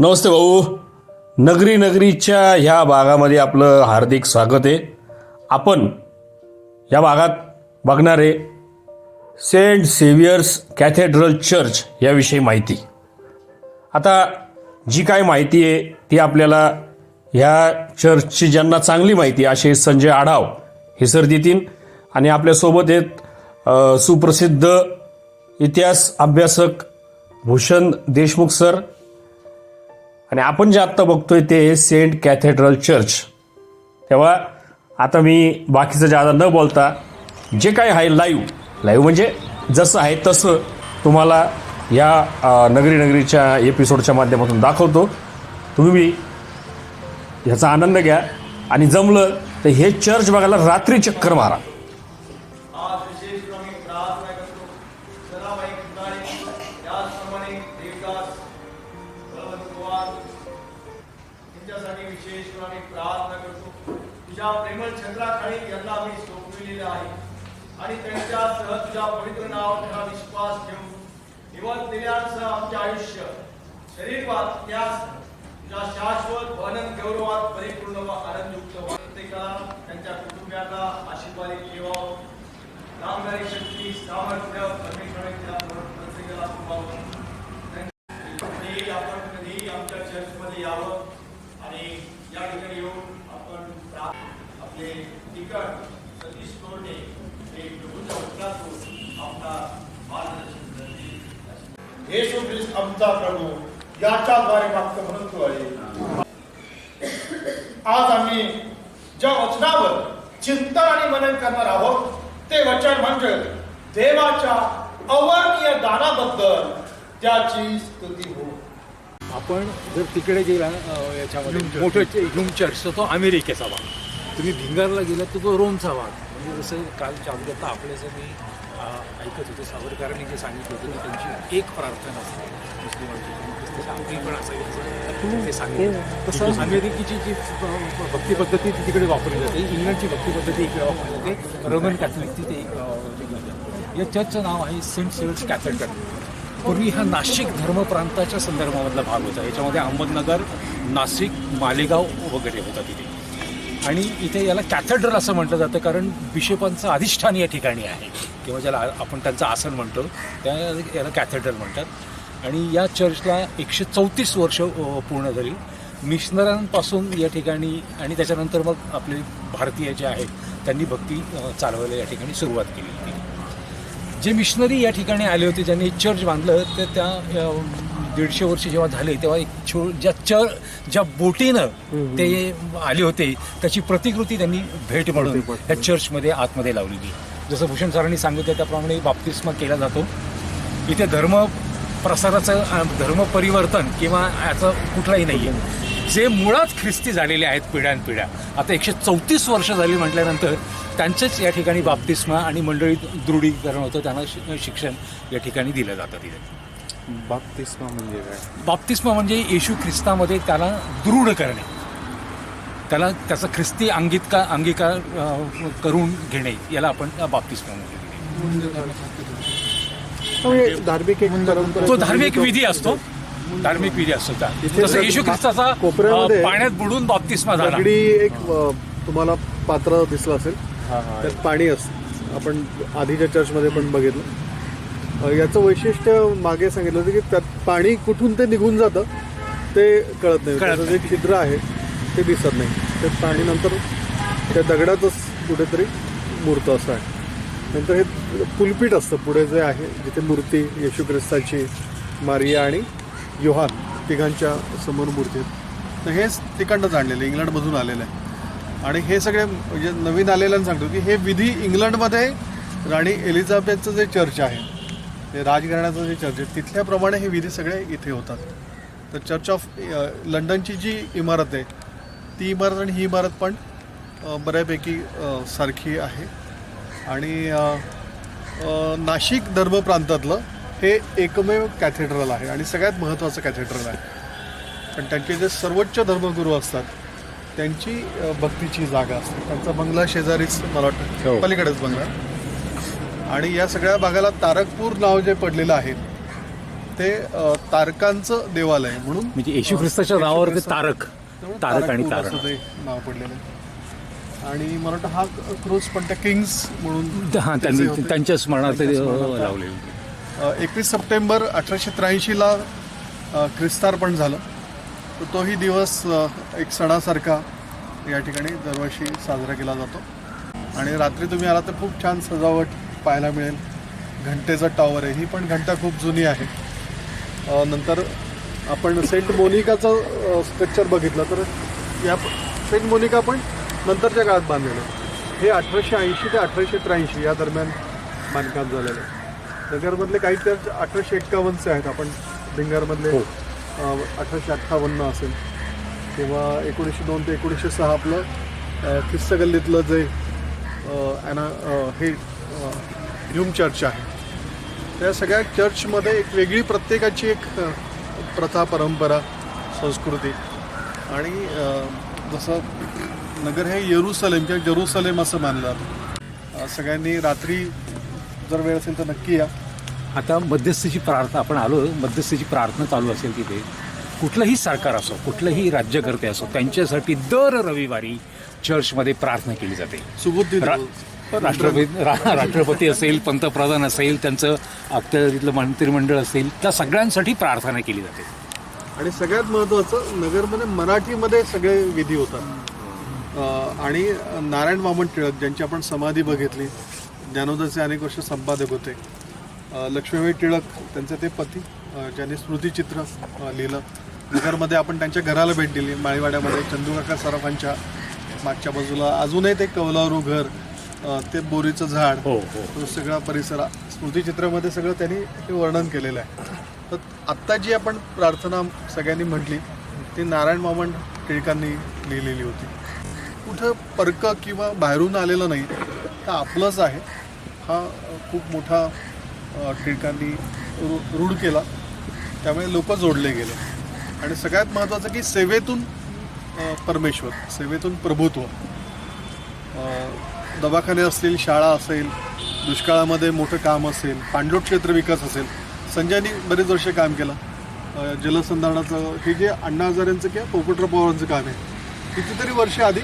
नमस्ते भाऊ. नगरी नगरीच्या ह्या भागामध्ये आपलं हार्दिक स्वागत आहे. आपण या भागात बघणारे सेंट सेवियर्स कॅथेड्रल चर्च याविषयी माहिती. आता जी काय माहिती आहे ती आपल्याला ह्या चर्चची ज्यांना चांगली माहिती असे संजय आढाव हे सर देतील. आणि आपल्यासोबत आहेत सुप्रसिद्ध इतिहास अभ्यासक भूषण देशमुख सर. आणि आपण जे आत्ता बघतोय ते सेंट कॅथेड्रल चर्च. तेव्हा आता मी बाकीचं जादा न बोलता जे काय आहे लाईव्ह लाईव्ह म्हणजे जसं आहे तसं तुम्हाला या नगरी नगरीच्या एपिसोडच्या माध्यमातून दाखवतो. तुम्ही ह्याचा आनंद घ्या. आणि जमलं तर हे चर्च बघायला रात्री चक्कर मारा. विशेष त्यांच्यासाठी विशेष आम्ही प्रार्थना करतो. तुझ्या प्रेमळ छत्राखाली यांना आम्ही सोपविलेलं आहे. आणि त्यांच्या सह तुझ्या पवित्र नावाचा विश्वास ठेवून निवड दिल्यासह आमचे आयुष्य शरीर त्यास तुझ्या शाश्वत वनन गौरवात परिपूर्ण व आनंदयुक्त प्रत्येकाला त्यांच्या कुटुंबियांना आशीर्वाद ठेवावं कामगारी शक्ती सामर्थ्य परमेश्वराने तिला प्रत्येकाला पुरवावं. कधीही आपण कधीही आमच्या चर्चमध्ये यावं आणि या ठिकाणी येऊन आपण आपले तिकट सतीश तोरणे हे प्रभूच्या उत्तरातून आपला मार्गदर्शन करतील येशू ख्रिस्त आमचा प्रभू याच्याद्वारे मागतो म्हणून तू आहे. आज आम्ही ज्या वचनावर चिंतन आणि मनन करणार आहोत ते वचन म्हणजे देवाच्या अवर्णीय दानाबद्दल त्याची स्तुती हो आपण जर तिकडे गेला याच्यामध्ये मोठं ह्युम चर्च तर तो अमेरिकेचा भाग. तुम्ही भिंगारला गेलात तर तो रोमचा भाग. म्हणजे जसं काल चावलं तर आपल्याचं मी ऐकत होते सावरकरांनी जे सांगितलं होतं की त्यांची एक प्रार्थना असते. मुस्लिमांची पण आपली असावी ते सांगितलं. तसं अमेरिकेची जी भक्ती पद्धती ती तिकडे वापरली जाते. इंग्लंडची भक्ती पद्धती इकडे वापरली जाते. रोमन कॅथलिकची ते वेगळी आहे. या चर्चचं नाव आहे सेंट सिल्स कॅथेड्रल पूर्वी हा नाशिक धर्मप्रांताच्या संदर्भामधला भाग होता. याच्यामध्ये अहमदनगर नाशिक मालेगाव वगैरे होता तिथे. आणि इथे याला कॅथेड्रल असं म्हटलं जातं कारण बिशपांचं अधिष्ठान या ठिकाणी आहे. किंवा ज्याला आपण त्यांचं आसन म्हणतो त्या याला कॅथेड्रल म्हणतात. आणि या चर्चला एकशे चौतीस वर्ष पूर्ण झाली. मिशनरांपासून या ठिकाणी आणि त्याच्यानंतर मग आपले भारतीय जे आहेत त्यांनी भक्ती चालवायला या ठिकाणी सुरुवात केली होती. जे मिशनरी या ठिकाणी आले होते ज्यांनी चर्च बांधलं तर त्या दीडशे वर्ष जेव्हा झाले तेव्हा एक छो ज्या चर ज्या बोटीनं ते आले होते त्याची प्रतिकृती त्यांनी भेट म्हणून त्या चर्चमध्ये आतमध्ये लावलेली. जसं भूषण सरांनी सांगितलं त्याप्रमाणे बाप्तिस्मा केला जातो. इथे धर्म प्रसाराचं धर्म परिवर्तन किंवा याचं कुठलाही नाही आहे जे मुळात ख्रिस्ती झालेले आहेत पिढ्यानपिढ्या आता एकशे चौतीस वर्ष झाली म्हटल्यानंतर त्यांचंच या ठिकाणी बाप्तिस्मा आणि मंडळी दृढीकरण होतं त्यांना शिक्षण या ठिकाणी दिलं जातं तिथे. बाप्तिस्मा म्हणजे काय? बाप्तिस्मा म्हणजे येशू ख्रिस्तामध्ये त्याला दृढ करणे. त्याला त्याचा ख्रिस्ती अंगितका अंगीकार करून घेणे याला आपण बाप्तिस्मा म्हणतो. म्हणजे तो धार्मिक विधी असतो. धार्मिक विधी असतो त्या. जसं येशू ख्रिस्ताचा पाण्यात बुडून बाप्तिस्मा झाला. एक तुम्हाला पात्र दिसलं असेल. त्यात पाणी असतं आपण आधीच्या चर्चमध्ये पण बघितलं. याचं वैशिष्ट्य मागे सांगितलं होतं की त्यात पाणी कुठून ते निघून जातं ते कळत नाही. त्याचं जे छिद्र आहे ते दिसत नाही. ते पाणी नंतर त्या दगडातच कुठेतरी मुरतं असं आहे. नंतर हे पुलपीठ असतं. पुढे जे आहे जिथे मूर्ती येशू ख्रिस्ताची मारिया आणि योहान तिघांच्या समोर मूर्ती आहेत. तर हेच तिकडनंच आणलेलं इंग्लंडमधून आलेलं आहे. आणि हे सगळे म्हणजे नवीन आलेल्यांना सांगतो की हे विधी इंग्लंडमध्ये राणी एलिझाबेथचं जे चर्च आहे ते राजघराण्याचं जे चर्च आहे तिथल्याप्रमाणे हे विधी सगळे इथे होतात. तर चर्च ऑफ लंडनची जी इमारत आहे ती इमारत आणि ही इमारत पण बऱ्यापैकी सारखी आहे. आणि नाशिक धर्म प्रांतातलं हे एकमेव कॅथेड्रल आहे आणि सगळ्यात महत्त्वाचं कॅथेड्रल आहे. पण त्यांचे जे सर्वोच्च धर्मगुरू असतात त्यांची भक्तीची जागा असते. त्यांचा बंगला शेजारीच मला वाटतं पलीकडेच बंगला. आणि या सगळ्या भागाला तारकपूर नाव जे पडलेलं आहे ते तारकांचं देवालय म्हणून म्हणजे येशू ख्रिस्ताच्या नावावर ते तारक. तारक आणि तारकपूर तारण. असं ते नाव पडलेलं आहे. आणि मला वाटतं हा क्रूज पण त्या किंग्स म्हणून हा त्यांच्या स्मरणार्थ. लावलेले एकवीस सप्टेंबर अठराशे त्र्याऐंशीला ख्रिस्तार्पण झालं. तर तोही दिवस एक सणासारखा या ठिकाणी दरवर्षी साजरा केला जातो. आणि रात्री तुम्ही आला तर खूप छान सजावट पाहायला मिळेल. घंटेचं टॉवर आहे. ही पण घंटा खूप जुनी आहे. नंतर आपण सेंट मोनिकाचं स्ट्रक्चर बघितलं तर या सेंट मोनिका पण नंतरच्या काळात बांधलेलं हे अठराशे ऐंशी ते अठराशे त्र्याऐंशी या दरम्यान बांधकाम झालेलं आहे. नगरमधले काही चर्च अठराशे एक्कावन्नचे आहेत. आपण भिंगारमधले अ, अठराशे अठ्ठावन्न असेल. किंवा एकोणीसशे दोन ते एकोणीसशे सहा आपलं अ, ख्रिस्त गल्लीतलं जे अ, ॲना अ, हे अ, ह्यूम चर्च आहे. त्या सगळ्या चर्चमध्ये एक वेगळी प्रत्येकाची एक अ, प्रथा परंपरा संस्कृती. आणि अ, जसं नगर हे येरुसलेम किंवा जेरुसलेम असं मानलं जातं. अ, सगळ्यांनी रात्री जर वेळ असेल तर नक्की या. आता मध्यस्थीची प्रार्थना आपण आलो मध्यस्थीची प्रार्थना चालू असेल तिथे. कुठलंही सरकार असो कुठलंही राज्यकर्ते असो त्यांच्यासाठी दर रविवारी चर्चमध्ये प्रार्थना केली जाते. सुबुद्धी रा- राष्ट्रपती रा- राष्ट्रपती असेल पंतप्रधान असेल त्यांचं तिथलं मंत्रिमंडळ असेल त्या सगळ्यांसाठी प्रार्थना केली जाते. आणि सगळ्यात महत्त्वाचं नगरमध्ये मराठीमध्ये सगळे विधी होतात. अ, आणि नारायण वामन टिळक ज्यांची आपण समाधी बघितली ज्ञानोदयचे अनेक वर्ष संपादक होते. लक्ष्मीबाई टिळक त्यांचे ते पती ज्यांनी स्मृतिचित्र लिहिलं. नगरमध्ये आपण त्यांच्या घराला भेट दिली माळीवाड्यामध्ये चंदूकाका सराफांच्या मागच्या बाजूला. अजूनही ते कौलारू घर ते बोरीचं झाड हो हो. तो सगळा परिसर स्मृतिचित्रामध्ये सगळं त्यांनी हे वर्णन केलेलं आहे. तर आत्ता जी आपण प्रार्थना सगळ्यांनी म्हटली ती नारायण मामन टिळकांनी लिहिलेली होती. कुठं पर्क किंवा बाहेरून आलेलं नाही तर आपलंच आहे. हा खूप मोठा टिळकांनी रु रूढ केला. त्यामुळे लोक जोडले गेले. आणि सगळ्यात महत्त्वाचं की सेवेतून परमेश्वर सेवेतून प्रभुत्व. दवाखाने असतील शाळा असेल दुष्काळामध्ये मोठं काम असेल पाणलोट क्षेत्र विकास असेल. संजयनी बरेच वर्ष काम केलं. जलसंधारणाचं हे जे अण्णा हजारेंचं किंवा पोपटराव पवारांचं काम आहे कितीतरी वर्ष आधी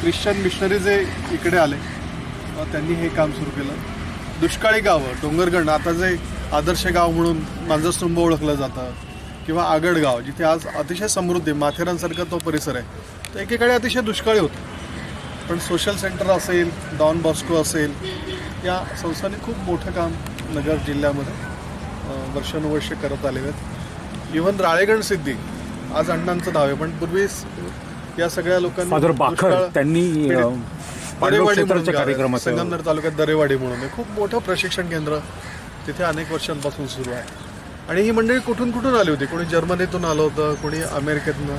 ख्रिश्चन मिशनरी जे इकडे आले. त्यांनी हे काम सुरू केलं. दुष्काळी गावं डोंगरगड आता जे आदर्श गाव म्हणून मांजरस्तंभ ओळखलं जातं किंवा आगडगाव जिथे आज अतिशय समृद्धी माथेरानसारखा तो परिसर आहे तर एकेकाळी अतिशय दुष्काळी होतं. पण सोशल सेंटर असेल डॉन बॉस्को असेल या संस्थांनी खूप मोठं काम नगर जिल्ह्यामध्ये वर्षानुवर्षे करत आलेले आहेत. इव्हन राळेगण सिद्धी आज अण्णांचं नाव आहे पण पूर्वी या सगळ्या लोकांनी त्यांनी दरेवाडी म्हणून. कार्यक्रमात संगमनेर तालुक्यात दरेवाडी म्हणून आहे खूप मोठं प्रशिक्षण केंद्र तिथे अनेक वर्षांपासून सुरू आहे. आणि ही मंडळी कुठून कुठून आली होती? कोणी जर्मनीतून आलं होतं? कोणी अमेरिकेतनं?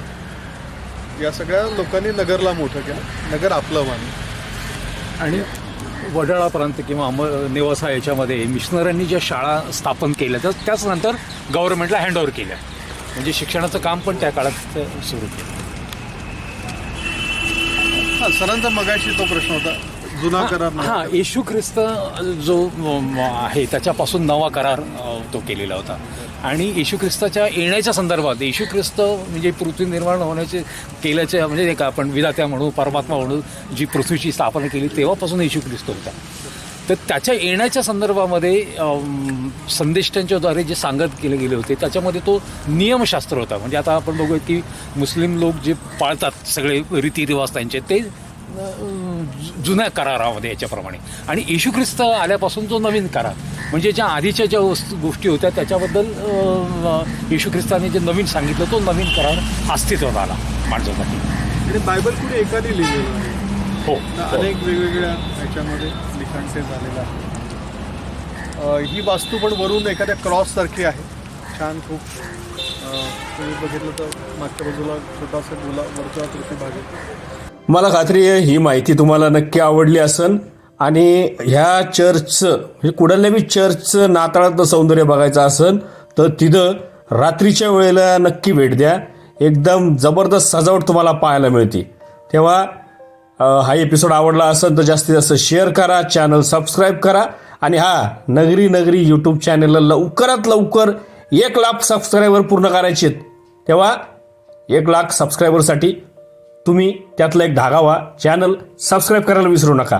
या सगळ्या लोकांनी नगरला मोठं केलं. नगर आपलं मानलं. आणि वडाळा प्रांत किंवा अम नेवासा याच्यामध्ये मिशनऱ्यांनी ज्या शाळा स्थापन केल्या त्या त्याच नंतर गव्हर्नमेंटला हँडओव्हर केल्या. म्हणजे शिक्षणाचं काम पण त्या काळात सुरू केलं. हा सरांचा मगाशी तो प्रश्न होता जुना करार हा. येशू ख्रिस्त जो म, आहे त्याच्यापासून नवा करार अ, तो केलेला होता आणि येशू ख्रिस्ताच्या येण्याच्या संदर्भात येशू ख्रिस्त म्हणजे पृथ्वी निर्माण होण्याचे केल्याच्या म्हणजे एक आपण विधात्या म्हणू परमात्मा म्हणू जी पृथ्वीची स्थापना केली तेव्हापासून येशू ख्रिस्त होता तर त्याच्या येण्याच्या संदर्भामध्ये संदेष्टांच्याद्वारे जे सांगत केले गेले होते त्याच्यामध्ये तो नियमशास्त्र होता. म्हणजे आता आपण बघूया की मुस्लिम लोक जे पाळतात सगळे रीतिरिवाज त्यांचे ते जुन्या करारामध्ये याच्याप्रमाणे. आणि येशू ख्रिस्त आल्यापासून जो नवीन करार म्हणजे ज्या आधीच्या ज्या वस्तू गोष्टी होत्या त्याच्याबद्दल येशू ख्रिस्ताने जे नवीन सांगितलं तो नवीन करार अस्तित्वात आला माणसासाठी. आणि बायबल कुणी एकाने लिहिलेलं आहे? हो. अनेक वेगवेगळ्या ह्याच्यामध्ये लिखाण झालेला आहे. ही वास्तू पण वरून एखाद्या क्रॉस सारखी आहे. छान खूप. तुम्ही बघितलं तर मागच्या बाजूला छोटासा गुला वरचा पृथ्वीभाग आहे. मला खात्री आहे ही माहिती तुम्हाला नक्की आवडली असन आणि ह्या चर्चचं म्हणजे कुठल्या बी चर्चचं नाताळातलं सौंदर्य बघायचं असेल तर तिथं रात्रीच्या वेळेला नक्की भेट द्या. एकदम जबरदस्त सजावट तुम्हाला पाहायला मिळते. तेव्हा हा एपिसोड आवडला असेल तर जास्तीत जास्त शेअर करा चॅनल सबस्क्राईब करा आणि हा नगरी नगरी यूट्यूब चॅनलला लवकरात लवकर एक लाख सबस्क्रायबर पूर्ण करायचे आहेत. तेव्हा एक लाख सबस्क्रायबरसाठी तुम्ही त्यातला एक धागा व्हा चॅनल सबस्क्राईब करायला विसरू नका.